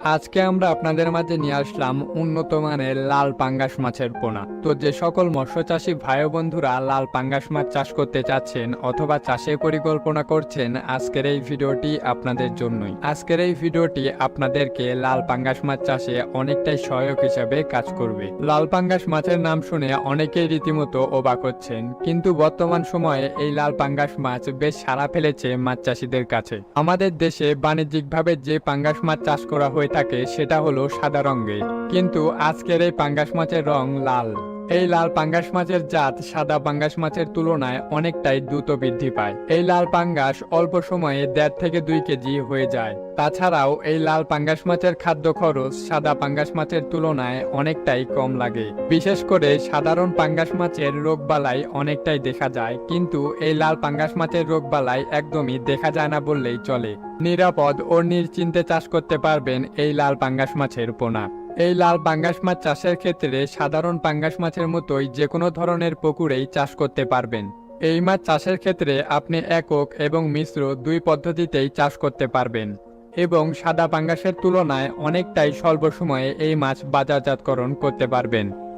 আজকে আমরা আপনাদের মাঝে নিয়ে আসলাম উন্নত মানের লাল পাঙ্গাস মাছের পোনা। তো যে সকল মৎস্য চাষী ভাই বন্ধুরা লাল পাঙ্গাস মাছ চাষ করতে চাচ্ছেন অথবা চাষের পরিকল্পনা করছেন, আজকের এই ভিডিওটি আপনাদের জন্যই। আজকের এই ভিডিওটি আপনাদেরকে লাল পাঙ্গাস মাছ চাষে অনেকটাই সহায়ক হিসাবে কাজ করবে। লাল পাঙ্গাস মাছের নাম শুনে অনেকেই রীতিমতো অবাক হচ্ছেন, কিন্তু বর্তমান সময়ে এই লাল পাঙ্গাস মাছ বেশ সারা ফেলেছে মাছ চাষিদের কাছে। আমাদের দেশে বাণিজ্যিকভাবে যে পাঙ্গাস মাছ চাষ করা হয়ে থাকে সেটা হলো সাদা রঙের। কিন্তু আজকের এই পাঙ্গাস মাছের রং লাল। এই লাল পাঙ্গাস মাছের জাত সাদা পাঙ্গাস মাছের তুলনায় অনেকটাই দ্রুত বৃদ্ধি পায়। এই লাল পাঙ্গাস অল্প সময়ে দেড় থেকে দুই কেজি হয়ে যায়। তাছাড়াও এই লাল পাঙ্গাস মাছের খাদ্য খরচ সাদা পাঙ্গাস মাছের তুলনায় অনেকটাই কম লাগে। বিশেষ করে সাধারণ পাঙ্গাস মাছের রোগবালাই অনেকটাই দেখা যায়, কিন্তু এই লাল পাঙ্গাস মাছের রোগবালাই একদমই দেখা যায় না বললেই চলে। নিরাপদ ও নিশ্চিন্তে চাষ করতে পারবেন এই লাল পাঙ্গাস মাছের পোনা। এই লাল পাঙ্গাস মাছ চাষের ক্ষেত্রে সাধারণ পাঙ্গাস মাছের মতোই যে কোনো ধরনের পুকুরেই চাষ করতে পারবেন। এই মাছ চাষের ক্ষেত্রে আপনি একক এবং মিশ্র দুই পদ্ধতিতেই চাষ করতে পারবেন এবং সাদা পাঙ্গাসের তুলনায় অনেকটাই স্বল্প সময়ে এই মাছ বাজারজাতকরণ করতে পারবেন।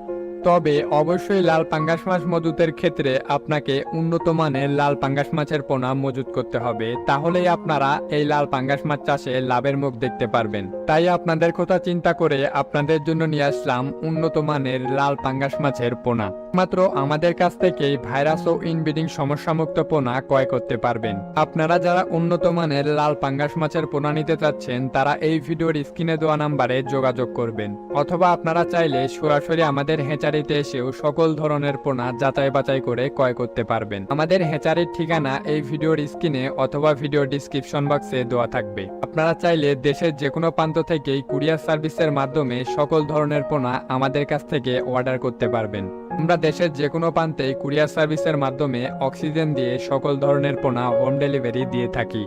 তবে অবশ্যই লাল পাঙ্গাস মাছ মজুতের ক্ষেত্রে আপনাকে উন্নত মানের লাল পাঙ্গাস মাছের পোনা মজুত করতে হবে। তাহলেই আপনারা এই লাল পাঙ্গাস মাছ চাষে লাভের মুখ দেখতে পারবেন। তাই আপনাদের কথা চিন্তা করে আপনাদের জন্য নিয়ে আসলাম উন্নত মানের লাল পাঙ্গাস মাছের পোনা। মাত্র আমাদের কাছ থেকেই ভাইরাস ও ইনব্রিডিং সমস্যামুক্ত পোনা ক্রয় করতে পারবেন। আপনারা যারা উন্নত মানের লাল পাঙ্গাস মাছের পোনা নিতে চাচ্ছেন, তারা এই ভিডিওর স্ক্রিনে দেওয়া নাম্বারে যোগাযোগ করবেন। অথবা আপনারা চাইলে সরাসরি আমাদের হেঁচারিতে এসেও সকল ধরনের পোনা যাচাই বাছাই করে ক্রয় করতে পারবেন। আমাদের হেঁচারির ঠিকানা এই ভিডিওর স্ক্রিনে অথবা ভিডিও ডিসক্রিপশন বক্সে দেওয়া থাকবে। আপনারা চাইলে দেশের যে কোনো প্রান্ত থেকেই কুরিয়ার সার্ভিসের মাধ্যমে সকল ধরনের পোনা আমাদের কাছ থেকে অর্ডার করতে পারবেন। আমরা দেশের যে কোনো প্রান্তে কুরিয়ার সার্ভিসের মাধ্যমে অক্সিজেন দিয়ে সকল ধরনের পোনা হোম ডেলিভারি দিয়ে থাকি।